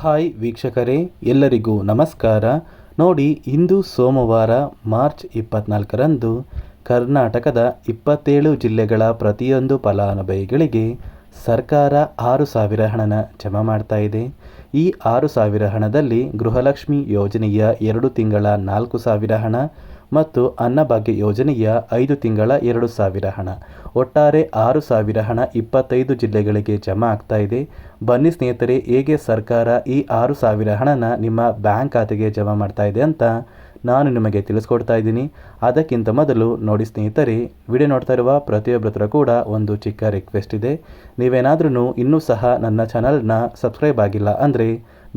Hi ವೀಕ್ಷಕರೇ, ಎಲ್ಲರಿಗೂ ನಮಸ್ಕಾರ. ನೋಡಿ, ಇಂದು ಸೋಮವಾರ, ಮಾರ್ಚ್ ಇಪ್ಪತ್ನಾಲ್ಕರಂದು ಕರ್ನಾಟಕದ ಇಪ್ಪತ್ತೇಳು ಜಿಲ್ಲೆಗಳ ಪ್ರತಿಯೊಂದು ಫಲಾನುಭವಿಗಳಿಗೆ ಸರ್ಕಾರ ಆರು ಸಾವಿರ ಹಣನ ಜಮಾ ಮಾಡ್ತಾ ಇದೆ. ಈ ಆರು ಸಾವಿರ ಹಣದಲ್ಲಿ ಗೃಹಲಕ್ಷ್ಮಿ ಯೋಜನೆಯ ಎರಡು ತಿಂಗಳ ನಾಲ್ಕು ಸಾವಿರ ಹಣ ಮತ್ತು ಅನ್ನಭಾಗ್ಯ ಯೋಜನೆಯ ಐದು ತಿಂಗಳ ಎರಡು ಸಾವಿರ ಹಣ. ಒಟ್ಟಾರೆ ಆರು ಸಾವಿರ ಹಣ ಇಪ್ಪತ್ತೈದು ಜಿಲ್ಲೆಗಳಿಗೆ ಜಮಾ ಆಗ್ತಾ ಇದೆ. ಬನ್ನಿ ಸ್ನೇಹಿತರೆ, ಹೇಗೆ ಸರ್ಕಾರ ಈ ಆರು ಸಾವಿರ ಹಣನ ನಿಮ್ಮ ಬ್ಯಾಂಕ್ ಖಾತೆಗೆ ಜಮಾ ಮಾಡ್ತಾ ಇದೆ ಅಂತ ನಾನು ನಿಮಗೆ ತಿಳಿಸ್ಕೊಡ್ತಾ ಇದ್ದೀನಿ. ಅದಕ್ಕಿಂತ ಮೊದಲು ನೋಡಿ ಸ್ನೇಹಿತರೆ, ವಿಡಿಯೋ ನೋಡ್ತಾ ಇರುವ ಪ್ರತಿಯೊಬ್ಬರತ್ರ ಕೂಡ ಒಂದು ಚಿಕ್ಕ ರಿಕ್ವೆಸ್ಟ್ ಇದೆ. ನೀವೇನಾದ್ರೂ ಇನ್ನೂ ಸಹ ನನ್ನ ಚಾನಲ್ನ ಸಬ್ಸ್ಕ್ರೈಬ್ ಆಗಿಲ್ಲ ಅಂದರೆ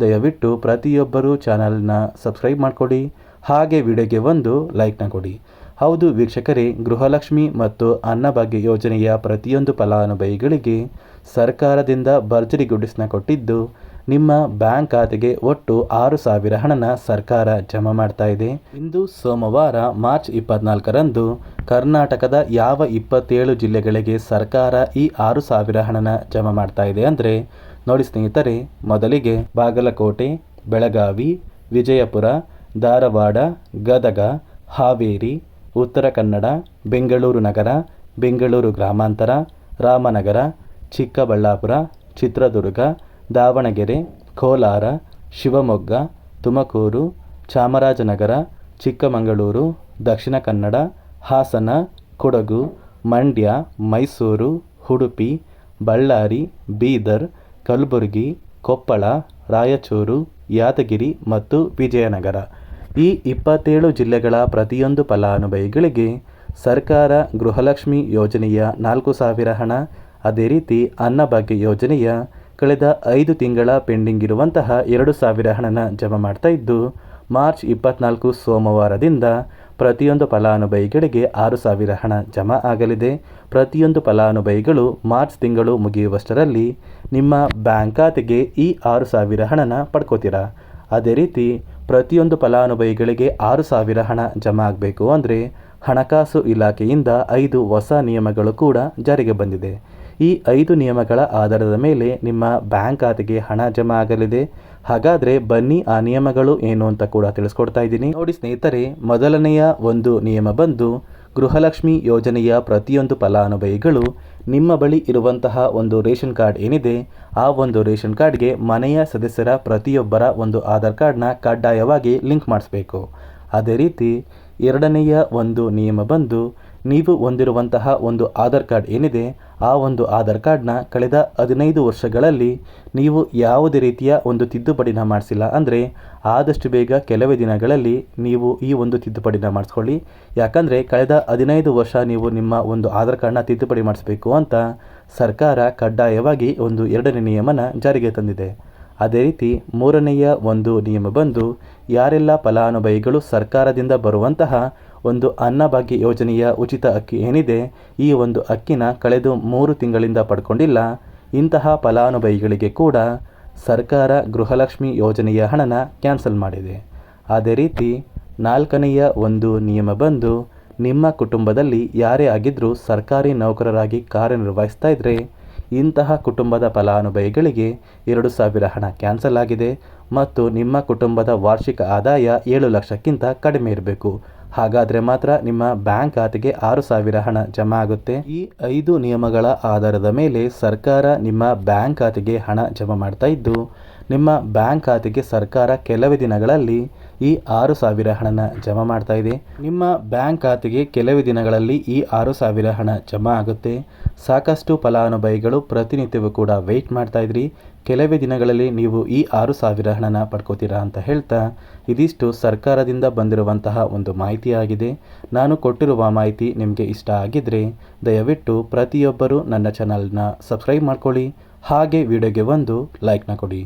ದಯವಿಟ್ಟು ಪ್ರತಿಯೊಬ್ಬರು ಚಾನಲ್ನ ಸಬ್ಸ್ಕ್ರೈಬ್ ಮಾಡಿಕೊಡಿ ಹಾಗೆ ವಿಡಿಯೋಗೆ ಒಂದು ಲೈಕ್ನ ಕೊಡಿ. ಹೌದು ವೀಕ್ಷಕರೇ, ಗೃಹಲಕ್ಷ್ಮಿ ಮತ್ತು ಅನ್ನಭಾಗ್ಯ ಯೋಜನೆಯ ಪ್ರತಿಯೊಂದು ಫಲಾನುಭವಿಗಳಿಗೆ ಸರ್ಕಾರದಿಂದ ಭರ್ಜರಿ ಗುಡಿಸ್ನ ಕೊಟ್ಟಿದ್ದು, ನಿಮ್ಮ ಬ್ಯಾಂಕ್ ಖಾತೆಗೆ ಒಟ್ಟು ಆರು ಸಾವಿರ ಹಣನ ಸರ್ಕಾರ ಜಮಾ ಮಾಡ್ತಾ ಇದೆ. ಇಂದು ಸೋಮವಾರ, ಮಾರ್ಚ್ ಇಪ್ಪತ್ನಾಲ್ಕರಂದು ಕರ್ನಾಟಕದ ಯಾವ ಇಪ್ಪತ್ತೇಳು ಜಿಲ್ಲೆಗಳಿಗೆ ಸರ್ಕಾರ ಈ ಆರು ಸಾವಿರ ಹಣನ ಜಮಾ ಮಾಡ್ತಾ ಇದೆ ಅಂದರೆ, ನೋಡಿ ಸ್ನೇಹಿತರೆ, ಮೊದಲಿಗೆ ಬಾಗಲಕೋಟೆ, ಬೆಳಗಾವಿ, ವಿಜಯಪುರ ಧಾರವಾಡ, ಗದಗ, ಹಾವೇರಿ, ಉತ್ತರ ಕನ್ನಡ, ಬೆಂಗಳೂರು ನಗರ, ಬೆಂಗಳೂರು ಗ್ರಾಮಾಂತರ, ರಾಮನಗರ, ಚಿಕ್ಕಬಳ್ಳಾಪುರ, ಚಿತ್ರದುರ್ಗ, ದಾವಣಗೆರೆ, ಕೋಲಾರ, ಶಿವಮೊಗ್ಗ, ತುಮಕೂರು, ಚಾಮರಾಜನಗರ, ಚಿಕ್ಕಮಗಳೂರು, ದಕ್ಷಿಣ ಕನ್ನಡ, ಹಾಸನ, ಕೊಡಗು, ಮಂಡ್ಯ, ಮೈಸೂರು, ಉಡುಪಿ, ಬಳ್ಳಾರಿ, ಬೀದರ್, ಕಲಬುರಗಿ, ಕೊಪ್ಪಳ, ರಾಯಚೂರು, ಯಾದಗಿರಿ ಮತ್ತು ವಿಜಯನಗರ. ಈ ಇಪ್ಪತ್ತೇಳು ಜಿಲ್ಲೆಗಳ ಪ್ರತಿಯೊಂದು ಫಲಾನುಭವಿಗಳಿಗೆ ಸರ್ಕಾರ ಗೃಹಲಕ್ಷ್ಮಿ ಯೋಜನೆಯ ನಾಲ್ಕು ಸಾವಿರ ಹಣ. ಅದೇ ರೀತಿ ಅನ್ನಭಾಗ್ಯ ಯೋಜನೆಯ ಕಳೆದ ಐದು ತಿಂಗಳ ಪೆಂಡಿಂಗ್ ಇರುವಂತಹ ಎರಡು ಸಾವಿರ ಹಣನ ಜಮಾ ಮಾಡ್ತಾ ಇದ್ದು, ಮಾರ್ಚ್ ಇಪ್ಪತ್ನಾಲ್ಕು ಸೋಮವಾರದಿಂದ ಪ್ರತಿಯೊಂದು ಫಲಾನುಭವಿಗಳಿಗೆ ಆರು ಸಾವಿರ ಹಣ ಜಮಾ ಆಗಲಿದೆ. ಪ್ರತಿಯೊಂದು ಫಲಾನುಭವಿಗಳು ಮಾರ್ಚ್ ತಿಂಗಳು ಮುಗಿಯುವಷ್ಟರಲ್ಲಿ ನಿಮ್ಮ ಬ್ಯಾಂಕ್ ಖಾತೆಗೆ ಈ ಆರು ಸಾವಿರ ಹಣನ ಪಡ್ಕೋತೀರಾ? ಅದೇ ರೀತಿ ಪ್ರತಿಯೊಂದು ಫಲಾನುಭವಿಗಳಿಗೆ ಆರು ಸಾವಿರ ಹಣ ಜಮಾ ಆಗಬೇಕು ಅಂದರೆ ಹಣಕಾಸು ಇಲಾಖೆಯಿಂದ ಐದು ಹೊಸ ನಿಯಮಗಳು ಕೂಡ ಜಾರಿಗೆ ಬಂದಿದೆ. ಈ ಐದು ನಿಯಮಗಳ ಆಧಾರದ ಮೇಲೆ ನಿಮ್ಮ ಬ್ಯಾಂಕ್ ಖಾತೆಗೆ ಹಣ ಜಮಾ ಆಗಲಿದೆ. ಹಾಗಾದರೆ ಬನ್ನಿ ಆ ನಿಯಮಗಳು ಏನು ಅಂತ ಕೂಡ ತಿಳಿಸ್ಕೊಡ್ತಾ ಇದ್ದೀನಿ. ನೋಡಿ ಸ್ನೇಹಿತರೆ, ಮೊದಲನೆಯ ಒಂದು ನಿಯಮ ಬಂದು ಗೃಹಲಕ್ಷ್ಮಿ ಯೋಜನೆಯ ಪ್ರತಿಯೊಂದು ಫಲಾನುಭವಿಗಳು ನಿಮ್ಮ ಬಳಿ ಇರುವಂತಹ ಒಂದು ರೇಷನ್ ಕಾರ್ಡ್ ಏನಿದೆ, ಆ ಒಂದು ರೇಷನ್ ಕಾರ್ಡ್ಗೆ ಮನೆಯ ಸದಸ್ಯರ ಪ್ರತಿಯೊಬ್ಬರ ಒಂದು ಆಧಾರ್ ಕಾರ್ಡ್ನ ಕಡ್ಡಾಯವಾಗಿ ಲಿಂಕ್ ಮಾಡಿಸ್ಬೇಕು. ಅದೇ ರೀತಿ ಎರಡನೆಯ ಒಂದು ನಿಯಮ ಬಂದು, ನೀವು ಹೊಂದಿರುವಂತಹ ಒಂದು ಆಧಾರ್ ಕಾರ್ಡ್ ಏನಿದೆ, ಆ ಒಂದು ಆಧಾರ್ ಕಾರ್ಡ್ನ ಕಳೆದ ಹದಿನೈದು ವರ್ಷಗಳಲ್ಲಿ ನೀವು ಯಾವುದೇ ರೀತಿಯ ಒಂದು ತಿದ್ದುಪಡಿನ ಮಾಡಿಸಿಲ್ಲ. ಅಂದರೆ ಆದಷ್ಟು ಬೇಗ ಕೆಲವೇ ದಿನಗಳಲ್ಲಿ ನೀವು ಈ ಒಂದು ತಿದ್ದುಪಡಿನ ಮಾಡಿಸ್ಕೊಳ್ಳಿ. ಯಾಕಂದರೆ ಕಳೆದ ಹದಿನೈದು ವರ್ಷ ನೀವು ನಿಮ್ಮ ಒಂದು ಆಧಾರ್ ಕಾರ್ಡ್ನ ತಿದ್ದುಪಡಿ ಮಾಡಿಸ್ಬೇಕು ಅಂತ ಸರ್ಕಾರ ಕಡ್ಡಾಯವಾಗಿ ಒಂದು ಎರಡನೇ ನಿಯಮನ ಜಾರಿಗೆ ತಂದಿದೆ. ಅದೇ ರೀತಿ ಮೂರನೆಯ ಒಂದು ನಿಯಮ ಬಂದು, ಯಾರೆಲ್ಲ ಫಲಾನುಭವಿಗಳು ಸರ್ಕಾರದಿಂದ ಬರುವಂತಹ ಒಂದು ಅನ್ನಭಾಗ್ಯ ಯೋಜನೆಯ ಉಚಿತ ಅಕ್ಕಿ ಏನಿದೆ, ಈ ಒಂದು ಅಕ್ಕಿನ ಕಳೆದು ಮೂರು ತಿಂಗಳಿಂದ ಪಡ್ಕೊಂಡಿಲ್ಲ, ಇಂತಹ ಫಲಾನುಭವಿಗಳಿಗೆ ಕೂಡ ಸರ್ಕಾರ ಗೃಹಲಕ್ಷ್ಮಿ ಯೋಜನೆಯ ಹಣನ ಕ್ಯಾನ್ಸಲ್ ಮಾಡಿದೆ. ಅದೇ ರೀತಿ ನಾಲ್ಕನೆಯ ಒಂದು ನಿಯಮ ಬಂದು, ನಿಮ್ಮ ಕುಟುಂಬದಲ್ಲಿ ಯಾರೇ ಆಗಿದ್ದರೂ ಸರ್ಕಾರಿ ನೌಕರರಾಗಿ ಕಾರ್ಯನಿರ್ವಹಿಸ್ತಾ ಇದ್ದರೆ ಇಂತಹ ಕುಟುಂಬದ ಫಲಾನುಭವಿಗಳಿಗೆ ಎರಡು ಸಾವಿರ ಹಣ ಕ್ಯಾನ್ಸಲ್ ಆಗಿದೆ ಮತ್ತು ನಿಮ್ಮ ಕುಟುಂಬದ ವಾರ್ಷಿಕ ಆದಾಯ ಏಳು ಲಕ್ಷಕ್ಕಿಂತ ಕಡಿಮೆ ಇರಬೇಕು. ಹಾಗಾದರೆ ಮಾತ್ರ ನಿಮ್ಮ ಬ್ಯಾಂಕ್ ಖಾತೆಗೆ ಆರು ಸಾವಿರ ಹಣ ಜಮಾ ಆಗುತ್ತೆ. ಈ ಐದು ನಿಯಮಗಳ ಆಧಾರದ ಮೇಲೆ ಸರ್ಕಾರ ನಿಮ್ಮ ಬ್ಯಾಂಕ್ ಖಾತೆಗೆ ಹಣ ಜಮಾ ಮಾಡ್ತಾ ಇದ್ದು, ನಿಮ್ಮ ಬ್ಯಾಂಕ್ ಖಾತೆಗೆ ಸರ್ಕಾರ ಕೆಲವೇ ದಿನಗಳಲ್ಲಿ ಈ ಆರು ಸಾವಿರ ಹಣನ ಜಮಾ ಮಾಡ್ತಾ ಇದೆ. ನಿಮ್ಮ ಬ್ಯಾಂಕ್ ಖಾತೆಗೆ ಕೆಲವೇ ದಿನಗಳಲ್ಲಿ ಈ ಆರು ಸಾವಿರ ಹಣ ಜಮಾ ಆಗುತ್ತೆ. ಸಾಕಷ್ಟು ಫಲಾನುಭವಿಗಳು ಪ್ರತಿನಿತ್ಯವೂ ಕೂಡ ವೆಯ್ಟ್ ಮಾಡ್ತಾ ಇದ್ರಿ. ಕೆಲವೇ ದಿನಗಳಲ್ಲಿ ನೀವು ಈ ಆರು ಸಾವಿರ ಹಣನ ಪಡ್ಕೋತೀರಾ ಅಂತ ಹೇಳ್ತಾ ಇದಿಷ್ಟು ಸರ್ಕಾರದಿಂದ ಬಂದಿರುವಂತಹ ಒಂದು ಮಾಹಿತಿಯಾಗಿದೆ. ನಾನು ಕೊಟ್ಟಿರುವ ಮಾಹಿತಿ ನಿಮಗೆ ಇಷ್ಟ ಆಗಿದ್ದರೆ ದಯವಿಟ್ಟು ಪ್ರತಿಯೊಬ್ಬರು ನನ್ನ ಚಾನಲ್ನ ಸಬ್ಸ್ಕ್ರೈಬ್ ಮಾಡ್ಕೊಳ್ಳಿ. ಹಾಗೆ ವಿಡಿಯೋಗೆ ಒಂದು ಲೈಕ್ನ ಕೊಡಿ.